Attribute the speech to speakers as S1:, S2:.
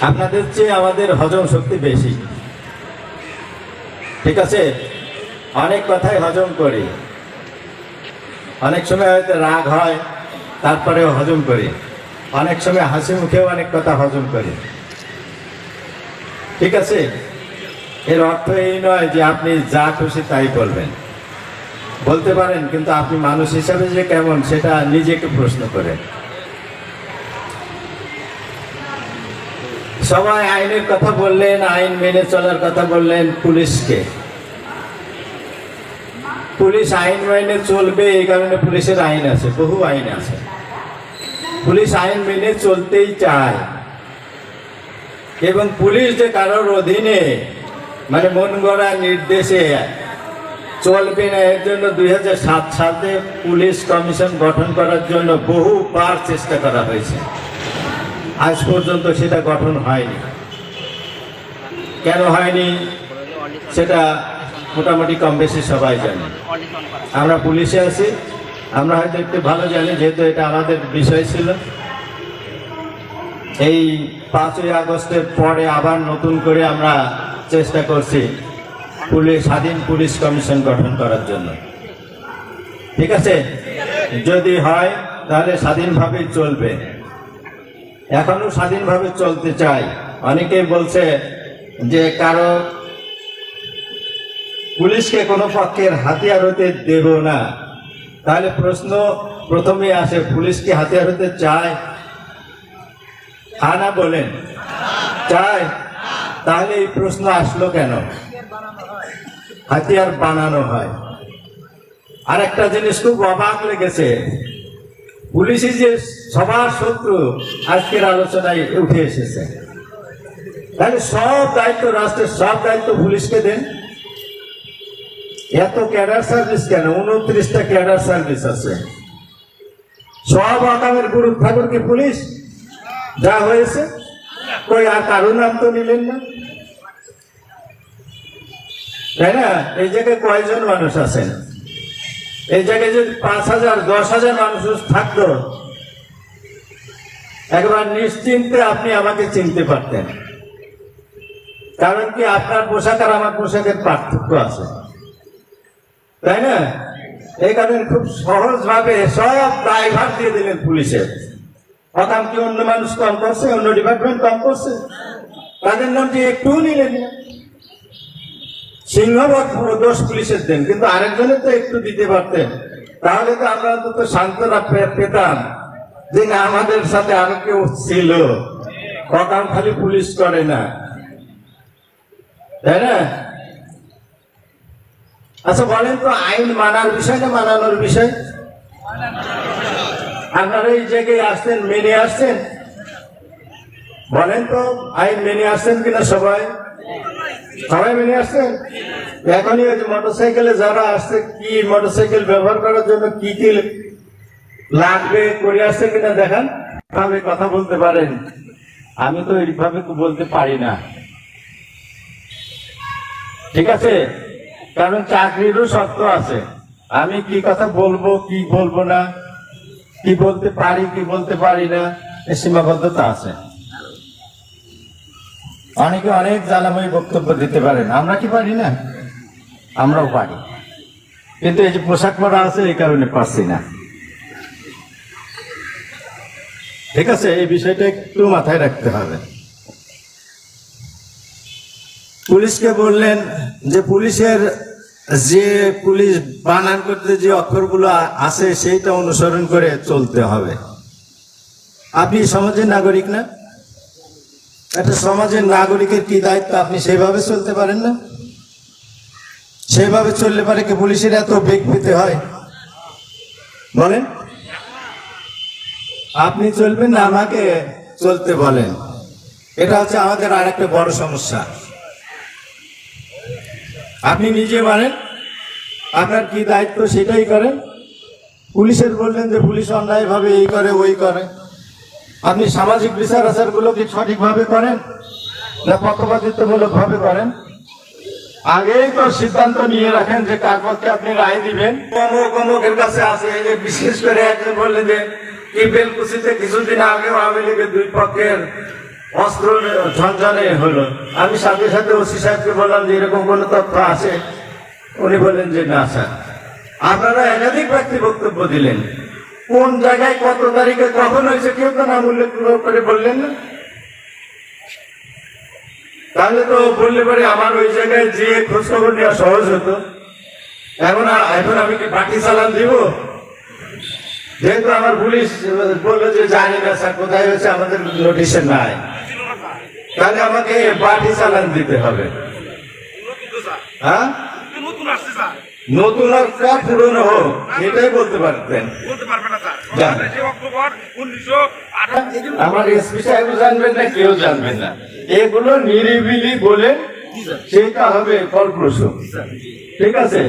S1: আপনাদের চেয়ে আমাদের হজম শক্তি বেশি। ঠিক আছে? অনেক কথাই হজম করি। অনেক সময় হয়তো রাগ হয়, তারপরেও হজম করি। অনেক সময় হাসি মুখেও অনেক কথা হজম করি। ঠিক আছে? এর অর্থ এই নয় যে আপনি যা খুশি তাই বলবেন বলতে পারেন, কিন্তু আপনি মানুষ হিসাবে যে কেমন, সেটা নিজেকে প্রশ্ন করেন সবাই আইনের কথা বললেন, আইন মেনে চলার কথা বললেন পুলিশকে। পুলিশ আইন মেনে চলবে, এই কারণে পুলিশের আইন আছে, বহু আইন আছে। পুলিশ আইন মেনে চলতেই চায়। এবং পুলিশ যে কারোর অধীনে মানে মন গড়া নির্দেশে চলবে না, এর জন্য দুই হাজার সাত সালে পুলিশ কমিশন গঠন করার জন্য বহুবার চেষ্টা করা হয়েছে। আজ পর্যন্ত সেটা গঠন হয়নি। কেন হয়নি? সেটা মোটামুটি কম বেশি সবাই জানে। আমরা পুলিশে আছি, আমরা হয়তো একটু ভালো জানি, যেহেতু এটা আমাদের বিষয় ছিল। এই পাঁচই আগস্টের পরে আবার নতুন করে আমরা চেষ্টা করছি পুলিশ, স্বাধীন পুলিশ কমিশন গঠন করার জন্য। ঠিক আছে? যদি হয়, তাহলে স্বাধীনভাবেই চলবে। এখনও স্বাধীনভাবে চলতে চাই। অনেকেই বলছে যে কারও পুলিশকে কোনো পক্ষের হাতিয়ার হতে দেব না। তাহলে প্রশ্ন প্রথমে আসে, পুলিশ কি হাতিয়ার হতে চায়? হ্যাঁ না বলেন। চায়? তাহলে এই প্রশ্ন আসলো কেন? হাতিয়ার বানানো হয়। আর একটা জিনিস খুব অবাক লেগেছে। পুলিশই যে সবার শত্রু আজকের আলোচনায় উঠে এসেছে। তাহলে সব দায়িত্ব রাষ্ট্রের সব দায়িত্ব পুলিশকে দেন। এত ক্যাডার সার্ভিস কেন? উনত্রিশটা ক্যাডার সার্ভিস আছে। সব আকামের গুরু ঠাকুর কি পুলিশ? যা হয়েছে? কই আর কারও নাম তো নিলেন না। তাই না? এই জায়গায় কয়জন মানুষ আছেন? এই জায়গায় যদি পাঁচ হাজার, দশ হাজার মানুষ থাকতো, একবার নিশ্চিন্তে আপনি আমাকে চিনতে পারতেন। কারণ কি আপনার পোশাক আর আমার পোশাকের পার্থক্য আছে। তাই না? এই কারণে খুব সহজ ভাবে সব ড্রাইভার দিয়ে দিলেন পুলিশের। অকাম কি অন্য মানুষ কম করছে, অন্য ডিপার্টমেন্ট কম করছে? তাদের নাম যে একটু নিলেন না। সিংহবাদ দোষ পুলিশের দেন, কিন্তু আরেকজনের তো একটু দিতে পারতেন। তাহলে তো আমরা অন্তত শান্তরা পেতাম যে আমাদের সাথে আরও কেউ ছিল। অকাম খালি পুলিশ করে না। তাই না? আচ্ছা বলেন তো, আইন মানার বিষয় না মানানোর বিষয়? আপনারা এই জায়গায় আসছেন, মেনে আসছেন? বলেন তো, আইন মেনে আসছেন কিনা সবাই? সবাই মেনে আসছেন? এখনই ওই মোটরসাইকেলে যারা আসছে, কি মোটরসাইকেল ব্যবহার করার জন্য কি কি লাগবে, করে আসছে কিনা দেখান। ভাবে কথা বলতে পারেন। আমি তো এইভাবে বলতে পারি না। ঠিক আছে? কারণ চাকরিরও শর্ত আছে। আমি কি কথা বলব, কি বলব না, কি বলতে পারি, কি বলতে পারি না সীমাবদ্ধতা আছে। অনেকে অনেক জ্বালাময়ী বক্তব্য দিতে পারেন। আমরা কি পারি না? আমরাও পারি। কিন্তু এই যে পোশাক পরা আছে, এই কারণে পারছি না। ঠিক আছে, এই বিষয়টা একটু মাথায় রাখতে হবে। পুলিশকে বললেন যে পুলিশের যে পুলিশ বানান করতে যে অক্ষরগুলো আছে, সেইটা অনুসরণ করে চলতে হবে। আপনি সমাজের নাগরিক না? একটা সমাজের নাগরিকের কি দায়িত্ব? আপনি সেভাবে চলতে পারেন না? সেভাবে চললে পারে কি পুলিশের এত বেগ পেতে হয়? বলেন। আপনি চলবেন না, আমাকে চলতে বলেন। এটা হচ্ছে আমাদের আর একটা বড় সমস্যা। আপনি নিজে মানেন আপনার কি দায়িত্ব সেটাই করেন। পুলিশের বললেন যে পুলিশ অন্যায়ভাবে এই করে, ওই করে। আপনি সামাজিক বিচার আচারগুলো কি সঠিকভাবে করেন? না পক্ষপাতিত্বমূলক ভাবে করেন? আগেই তো সিদ্ধান্ত নিয়ে রাখেন যে কার পক্ষে আপনি রায় দিবেন। অমুক অমুকের কাছে আছে বিশেষ করে একজন বললেন যে কি বেলকুচিতে কিছুদিন আগেও আওয়ামী লীগের দুই পক্ষের অস্ত্র ঝঞ্ঝনে হলো। আমি সাথে সাথে ওসি সাহেবকে বললাম যে এরকম কোনো তথ্য আছে? উনি বললেন যে না, স্যার। আপনারা একাধিক ব্যক্তি বক্তব্য দিলেন। কোন জায়গায় কত তারিখে কখন হয়েছে কেউ তো নাম উল্লেখ করে বললেন না? তাহলে তো বললে পরে আমার ওই জায়গায় যে খোঁজ খবর নেওয়া সহজ হতো। এখন আর- এখন আমি কি বাকি চালান দিব? যেহেতু আমার পুলিশ বলল যে জানি না স্যার কোথায় হয়েছে আমাদের নোটিশে নাই। তাহলে আমাকে বাটি চালান দিতে হবে। হ্যাঁ?
S2: নতুন
S1: একটা পুরনো হোক সেটাই বলতে পারতেন। আমার এসপি সাহেব জানবেন না কেউ জানবেন না। এগুলো নিরিবিলি বলে সেটা হবে ফলপ্রসূ। ঠিক আছে?